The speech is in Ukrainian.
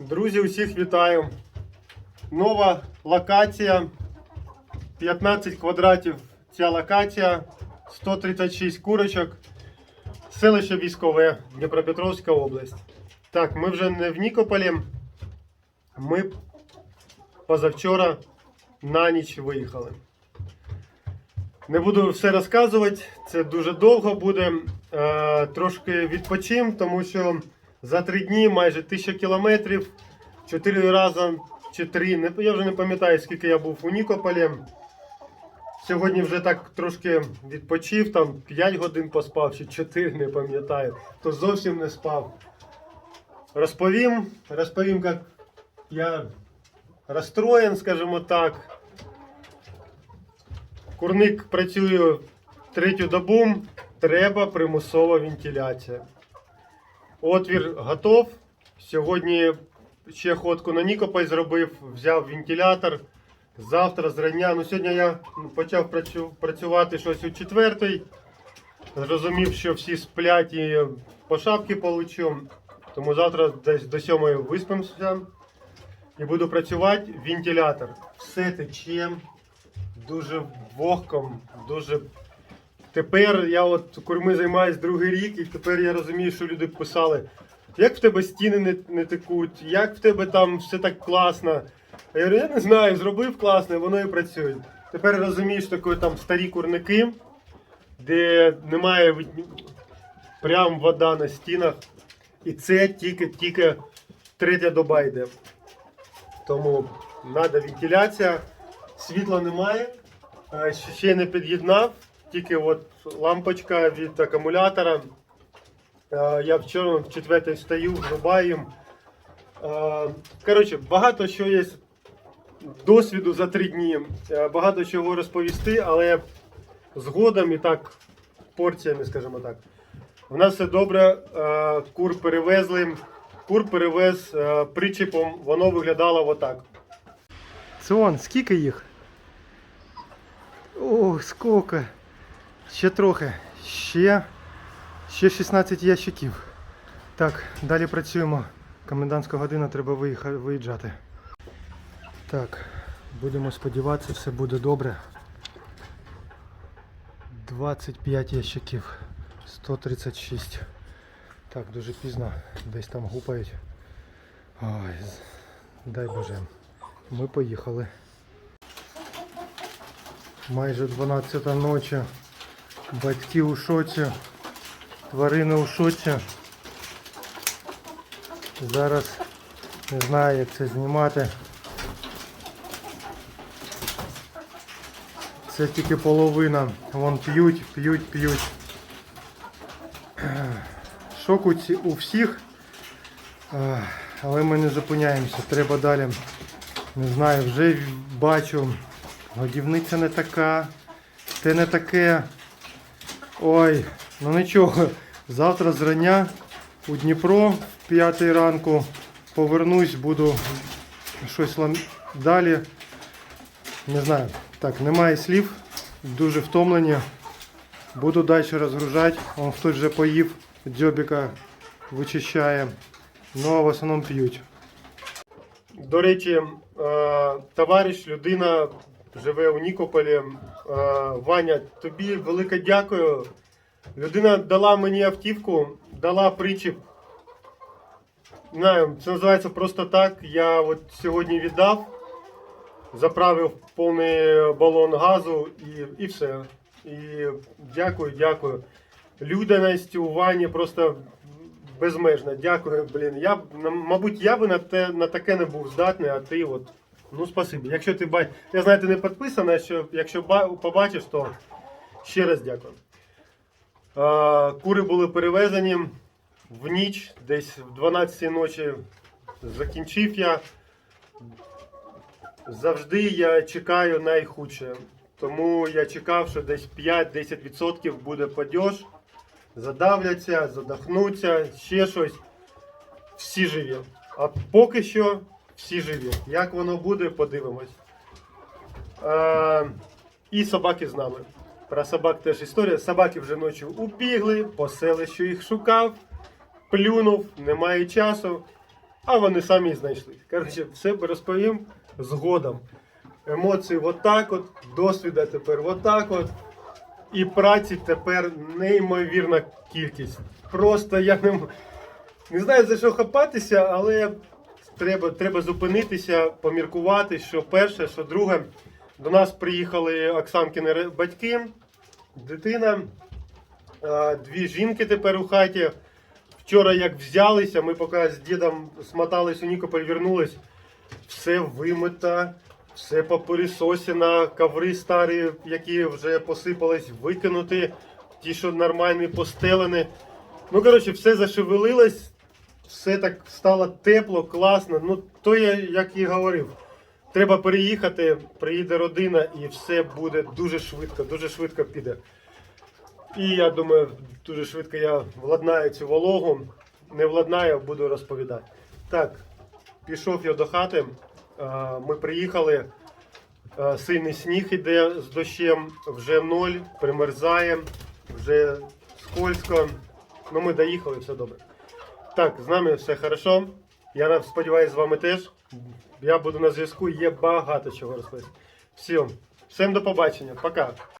Друзі, усіх вітаю. Нова локація. 15 квадратів ця локація, 136 курочок. Селище військове, Дніпропетровська область. Так, ми вже не в Нікополі. Ми позавчора на ніч виїхали. Не буду все розказувати, це дуже довго буде. Е, трошки відпочим, тому що за три дні майже тисяча кілометрів, чотири рази чи три. Я вже не пам'ятаю, скільки я був у Нікополі. Сьогодні вже так трошки відпочив, там 5 годин поспав, чи 4, не пам'ятаю, то зовсім не спав. Розповім, розповім, як я розстроєн, скажімо так. Курник працює третю добу, треба примусова вентиляція. Отвір готов. Сьогодні ще ходку на Нікополь зробив, взяв вентилятор. Завтра зрання. Ну, сьогодні я почав працювати щось у четвертий. Зрозумів, що всі сплять і по шапки получу. Тому завтра десь до сьомої виспимося і буду працювати. Вентилятор. Все тече дуже вогком, дуже. Тепер я от курми займаюсь другий рік, і тепер я розумію, що люди писали, як в тебе стіни не, не текуть, як в тебе там все так класно. Я говорю, я не знаю, зробив класно, воно і працює. Тепер розумієш, що таке там старі курники, де немає прям вода на стінах. І це тільки-тільки третя доба йде. Тому треба вентиляція, світла немає. Ще не під'єднав, тільки от лампочка від акумулятора. Е, Я вчора в четвертий встаю, врубаю. Е, Коротше, багато що є досвіду за три дні. Е, Багато чого розповісти, але згодом і так порціями, скажімо так. У нас все добре. Кур перевезли. Кур перевез причепом, воно виглядало отак. Це скільки їх? Ох, скільки. Ще трохи. Ще, ще 16 ящиків. Так, далі працюємо. Комендантська година треба виїжджати. Так, будемо сподіватися, все буде добре. 25 ящиків. 136. Так, дуже пізно. Десь там гупають. Ой, дай Боже. Ми поїхали. Майже 12 ночі. Батьки у шоці. Тварини у шоці. Зараз не знаю, як це знімати. Це тільки половина. Вон п'ють, п'ють, п'ють. Шок у, всіх. Але ми не зупиняємося. Треба далі. Не знаю, вже бачу. Годівниця не така. Те не таке. Ой, ну нічого. Завтра зрання у Дніпро в 5 ранку повернусь, буду щось лам... далі. Не знаю. Так, немає слів. Дуже втомлені. Буду далі розгружати. Он хтось вже поїв, дзьобіка вичищає. Ну а в основному п'ють. До речі, е, товариш, людина живе у Нікополі. Е, Ваня, тобі велике дякую. Людина дала мені автівку, дала причіп. Знаю, це називається просто так. Я от сьогодні віддав, заправив повний балон газу і, і все. І дякую, дякую. Людяність у Вані просто безмежна. Дякую, блін. Я, мабуть, я би на, те, на таке не був здатний, а ти от. Ну, спасибі. Якщо ти бач... Я знаю, ти не підписана, що якщо ба... побачиш, то ще раз дякую. Кури були перевезені в ніч, десь в 12 ночі закінчив я. Завжди я чекаю найхудше. Тому я чекав, що десь 5-10% буде падеж, задавляться, задохнуться, ще щось. Всі живі. А поки що всі живі. Як воно буде, подивимось. Е, і собаки з нами. Про собак теж історія. Собаки вже ночі убігли, по селищу їх шукав, плюнув, немає часу. а вони самі знайшли. Коротше, все розповім згодом. Емоції отак от, досвіда тепер отак от. І праці тепер неймовірна кількість. Просто я не, не знаю за що хапатися, але треба, треба зупинитися, поміркувати, що перше, що друге. До нас приїхали Оксанкини ре- батьки, дитина, дві жінки тепер у хаті. Вчора як взялися, ми поки з дідом смотались у Нікополь, вернулись, все вимито, все попорісосено, коври старі, які вже посипались, викинути, ті, що нормальні, постелені. Ну, коротше, все зашевелилось, все так стало тепло, класно. Ну, то я, як і говорив, треба переїхати, приїде родина і все буде дуже швидко, дуже швидко піде. І я думаю, дуже швидко я владнаю цю вологу. Не владнаю, буду розповідати. Так, пішов я до хати. Ми приїхали. Сильний сніг іде з дощем, вже ноль, примерзає, вже скользко. Ну ми доїхали, все добре. Так, з нами все хорошо. Я сподіваюся, з вами теж. Я буду на зв'язку, є багато чого розповісти. Всім, всім до побачення, пока.